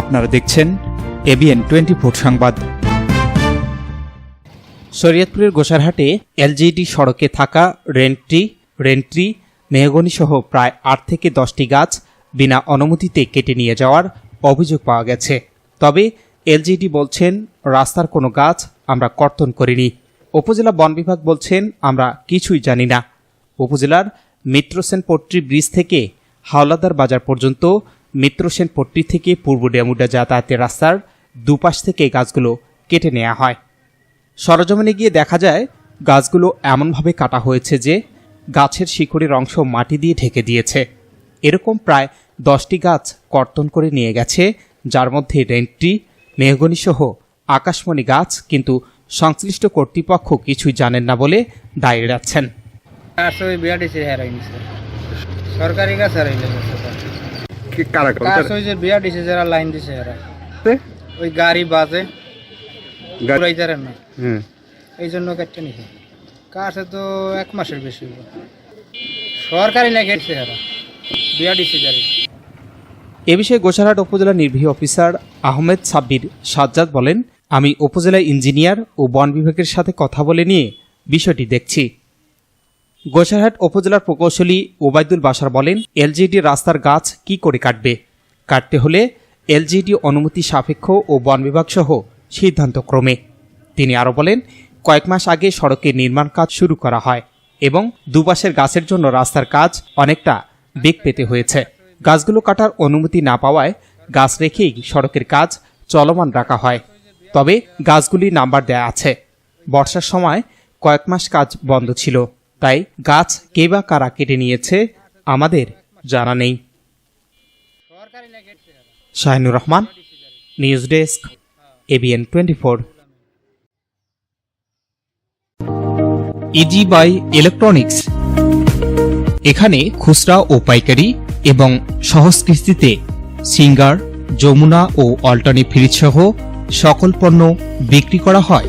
আপনারা দেখছেন ABN twenty four সংবাদ। শরীয়তপুরের গোসারহাটে এলজিডি সড়কে থাকা রেন্ট্রি রেন্ট্রি মেহগনি সহ প্রায় আট থেকে দশটি গাছ বিনা অনুমতিতে কেটে নিয়ে যাওয়ার অভিযোগ পাওয়া গেছে। তবে এলজিডি বলছেন, রাস্তার কোনো গাছ আমরা কর্তন করিনি। উপজেলা বন বিভাগ বলছেন, আমরা কিছুই জানি না। উপজেলার মিত্রসেন পট্রি ব্রিজ থেকে হাওলাদার বাজার পর্যন্ত মিত্রসেন পট্টি থেকে পূর্ব ডেমুডা যাতায়াতের রাস্তার দুপাশ থেকে গাছগুলো কেটে নেওয়া হয়। সরজমিনে গিয়ে দেখা যায়, গাছগুলো এমনভাবে কাটা হয়েছে যে গাছের শিকড়ের অংশ মাটি দিয়ে ঢেকে দিয়েছে। এরকম প্রায় দশটি গাছ কর্তন করে নিয়ে গেছে, যার মধ্যে রেন্টটি মেহগনি সহ আকাশমণি গাছ কিন্তু সংশ্লিষ্ট কর্তৃপক্ষ কিছুই জানেন না বলে হারাই নিছে সরকারি গাছ হারাই লেগেছে কি কারা চারশো যে বিয়াল্লিশে যারা লাইন দিছে এরা। ওই গাড়ি বাজে গাড়ি- পুরাই না। হুম। এই জন্য কেটে নিছে। কাছে তো এক মাসের বেশি সরকারি না এরা। গাড়ি। এ বিষয়ে গোসারহাট উপজেলা নির্বাহী অফিসার আহমেদ সাব্বির সাজ্জাদ বলেন আমি উপজেলা ইঞ্জিনিয়ার ও বন বিভাগের সাথে কথা বলে নিয়ে বিষয়টি দেখছি। গোসারহাট উপজেলার প্রকৌশলী ওবায়দুল বাসার বলেন, এলজিডি রাস্তার গাছ কি করে কাটবে? কাটতে হলে এলজিডি অনুমতি সাপেক্ষ ও বন বিভাগ সহ সিদ্ধান্ত ক্রমে। তিনি আরও বলেন, কয়েক মাস আগে সড়কের নির্মাণ কাজ শুরু করা হয় এবং দুপাশের গাছের জন্য রাস্তার কাজ অনেকটা বেগ পেতে হয়েছে। গাছগুলো কাটার অনুমতি না পাওয়ায় গাছ রেখেই সড়কের কাজ চলমান রাখা হয়। তবে গাছগুলি নাম্বার দেয়া আছে। বর্ষার সময় কয়েক মাস কাজ বন্ধ ছিল। তাই গাছ কে বা কারা কেটে নিয়েছে, আমাদের জানা নেই। Shahinur Rahman, news desk, ABN twenty four easy buy electronics. এখানে খুচরা ও পাইকারি এবং সহজ কিস্তিতে সিঙ্গার, যমুনা ও অল্টারনেট ফ্রিজ সহ সকল পণ্য বিক্রি করা হয়।